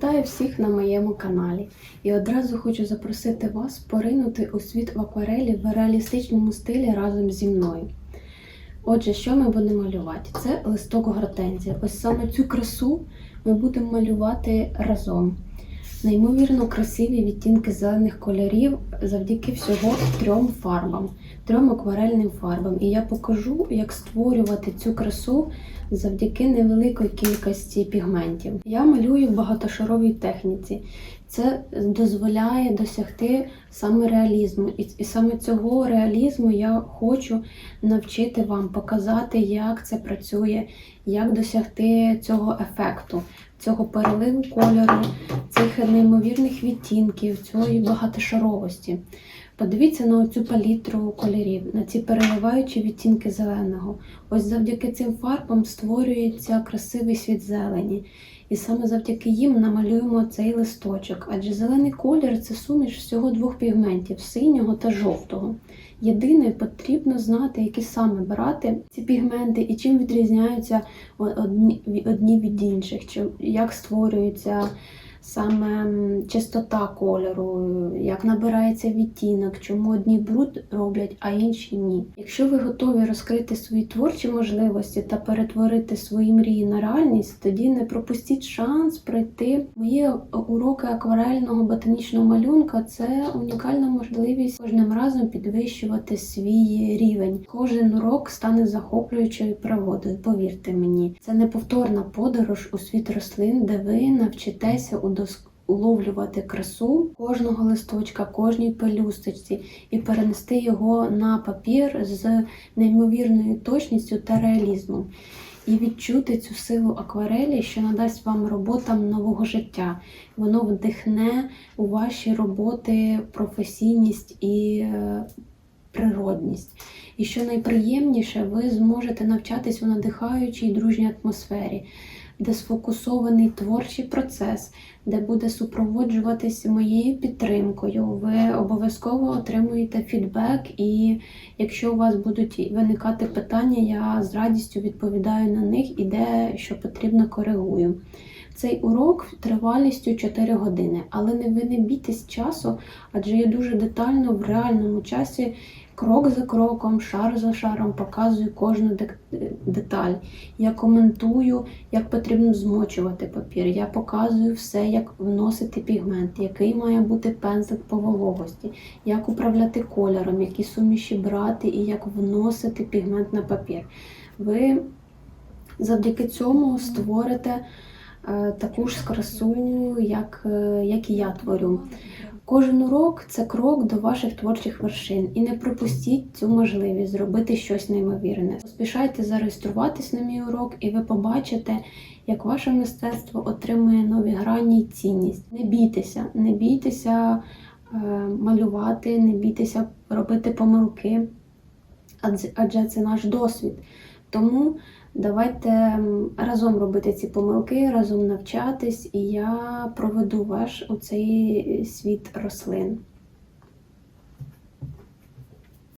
Вітаю всіх на моєму каналі і одразу хочу запросити вас поринути у світ в акварелі в реалістичному стилі разом зі мною. Отже, що ми будемо малювати? Це листок гортензія. Ось саме цю красу ми будемо малювати разом. Неймовірно красиві відтінки зелених кольорів завдяки всього трьом фарбам, трьом акварельним фарбам. І я покажу, як створювати цю красу завдяки невеликої кількості пігментів. Я малюю в багатошаровій техніці. Це дозволяє досягти саме реалізму. І, і саме цього реалізму я хочу навчити вам, показати, як це працює, як досягти цього ефекту, цього переливу кольору, цих неймовірних відтінків, цієї багатошаровості. Подивіться на цю палітру кольорів, на ці переливаючі відтінки зеленого. Ось завдяки цим фарбам створюється красивий світ зелені. І саме завдяки їм намалюємо цей листочок. Адже зелений колір це суміш всього двох пігментів синього та жовтого. Єдине, потрібно знати, які саме брати ці пігменти і чим відрізняються одні, від інших, як створюється саме чистота кольору, як набирається відтінок, чому одні бруд роблять, а інші ні. Якщо ви готові розкрити свої творчі можливості та перетворити свої мрії на реальність, тоді не пропустіть шанс пройти мої уроки акварельного ботанічного малюнка. Це унікальна можливість кожним разом підвищувати свій рівень. Кожен урок стане захоплюючою пригодою. Повірте мені, це неповторна подорож у світ рослин, де ви навчитеся у уловлювати красу кожного листочка, кожній пелюсточці і перенести його на папір з неймовірною точністю та реалізмом. І відчути цю силу акварелі, що надасть вам роботам нового життя. Воно вдихне у ваші роботи професійність і е, природність. І що найприємніше, ви зможете навчатись у надихаючій дружній атмосфері де сфокусований творчий процес, де буде супроводжуватися моєю підтримкою. Ви обов'язково отримуєте фідбек, і якщо у вас будуть виникати питання, я з радістю відповідаю на них і де що потрібно коригую. Цей урок тривалістю 4 години, але не ви не часу, адже я дуже детально в реальному часі крок за кроком, шар за шаром показую кожну деталь. Я коментую, як потрібно змочувати папір. Я показую все, як вносити пігмент, який має бути пензлик по вологості, як управляти кольором, які суміші брати і як вносити пігмент на папір. Ви завдяки цьому створите таку ж красу, як, е, як і я творю. Кожен урок це крок до ваших творчих вершин. І не пропустіть цю можливість зробити щось неймовірне. Поспішайте зареєструватись на мій урок, і ви побачите, як ваше мистецтво отримує нові грані і цінність. Не бійтеся, не бійтеся е, малювати, не бійтеся робити помилки, адже це наш досвід. Тому давайте разом робити ці помилки, разом навчатись, і я проведу ваш у цей світ рослин.